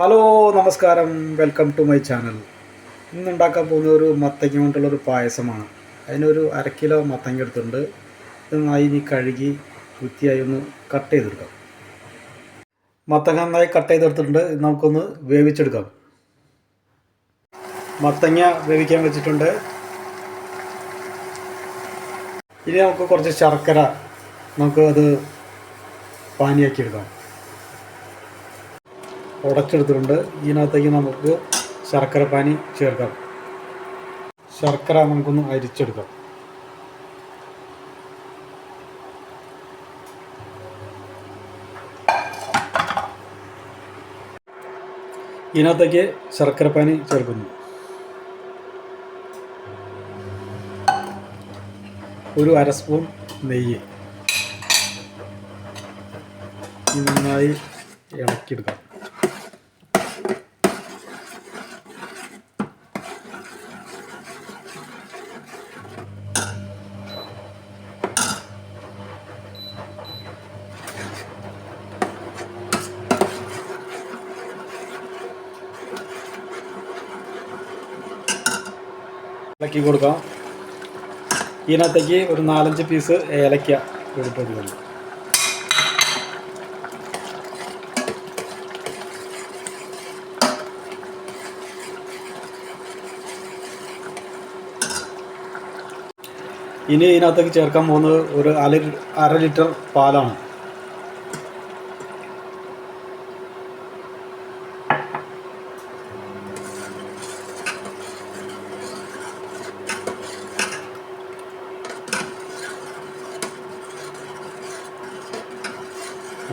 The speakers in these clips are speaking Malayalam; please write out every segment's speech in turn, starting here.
ഹലോ നമസ്കാരം. വെൽക്കം ടു മൈ ചാനൽ ഇന്ന് ഉണ്ടാക്കാൻ പോകുന്ന ഒരു മത്തങ്ങ കൊണ്ടുള്ള ഒരു പായസമാണ്. അതിനൊരു അര കിലോ മത്തങ്ങ എടുത്തിട്ടുണ്ട്. നന്നായി ഇനി കഴുകി വൃത്തിയായി ഒന്ന് കട്ട് ചെയ്തെടുക്കാം. മത്തങ്ങ നന്നായി കട്ട് ചെയ്തെടുത്തിട്ടുണ്ട്. നമുക്കൊന്ന് വേവിച്ചെടുക്കാം. മത്തങ്ങ വേവിക്കാൻ വെച്ചിട്ടുണ്ട്. ഇനി നമുക്ക് കുറച്ച് ശർക്കര നമുക്ക് അത് പാനിയാക്കി എടുക്കാം ഉടച്ചെടുത്തിട്ടുണ്ട്. ഇതിനകത്തേക്ക് നമുക്ക് ശർക്കര പാനി ചേർക്കാം. ശർക്കര നമുക്കൊന്ന് അരിച്ചെടുക്കാം. ഇതിനകത്തേക്ക് ശർക്കര പാനി ചേർക്കുന്നു. ഒരു അര സ്പൂൺ നെയ്യ്. നന്നായി ഇളക്കിയെടുക്കാം. ഇളക്കി കൊടുക്കാം. ഇതിനകത്തേക്ക് ഒരു നാലഞ്ച് പീസ് ഏലക്ക എടുത്തത് മതി ഇനി ഇതിനകത്തേക്ക് ചേർക്കാൻ പോകുന്നത് ഒരു അര അര ലിറ്റർ പാലാണ്.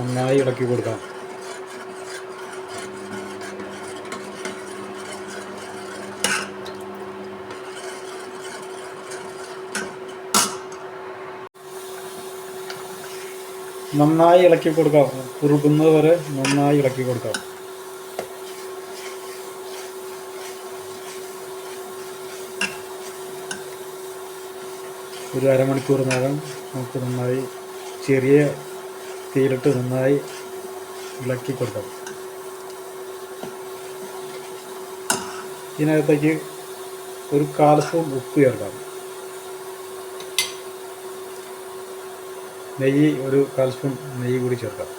നന്നായി ഇളക്കി കൊടുക്കാം. നന്നായി ഇളക്കി കൊടുക്കാം. കുറുകുന്നത് വരെ നന്നായി ഇളക്കി കൊടുക്കാം. ഒരു അരമണിക്കൂർ നേരം നമുക്ക് നന്നായി ചെറിയ തീയിലിട്ട് നന്നായി ഇളക്കി കൊടുക്കാം. ഇതിനകത്തേക്ക് ഒരു കാൽ സ്പൂൺ ഉപ്പ് ചേർക്കാം. നെയ്യ് ഒരു കാൽ സ്പൂൺ നെയ്യ് കൂടി ചേർക്കാം.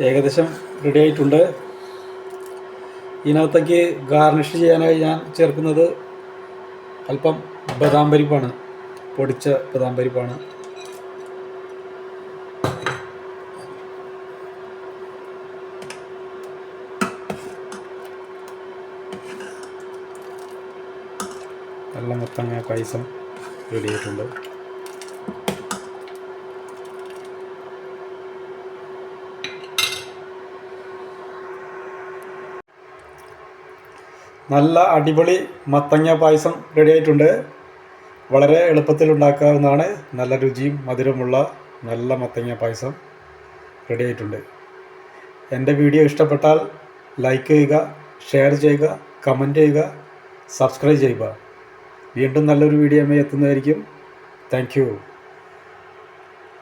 ഏകദേശം റെഡി ആയിട്ടുണ്ട്. ഇതിനകത്തേക്ക് ഗാർണിഷ് ചെയ്യാനായി ഞാൻ ചേർക്കുന്നത് അല്പം ബദാം പരിപ്പാണ്. പൊടിച്ച ബദാം പരിപ്പാണ്. വെള്ളം മൊത്തം പൈസ റെഡി ആയിട്ടുണ്ട്. നല്ല അടിപൊളി മത്തങ്ങ പായസം റെഡി ആയിട്ടുണ്ട്. വളരെ എളുപ്പത്തിൽ ഉണ്ടാക്കാവുന്നതാണ്. നല്ല രുചിയും മധുരമുള്ള നല്ല മത്തങ്ങ പായസം റെഡി ആയിട്ടുണ്ട്. എന്റെ വീഡിയോ ഇഷ്ടപ്പെട്ടാൽ ലൈക്ക് ചെയ്യുക ഷെയർ ചെയ്യുക കമന്റ് ചെയ്യുക സബ്സ്ക്രൈബ് ചെയ്യുക. വീണ്ടും നല്ലൊരു വീഡിയോ എത്തുന്നതായിരിക്കും. താങ്ക്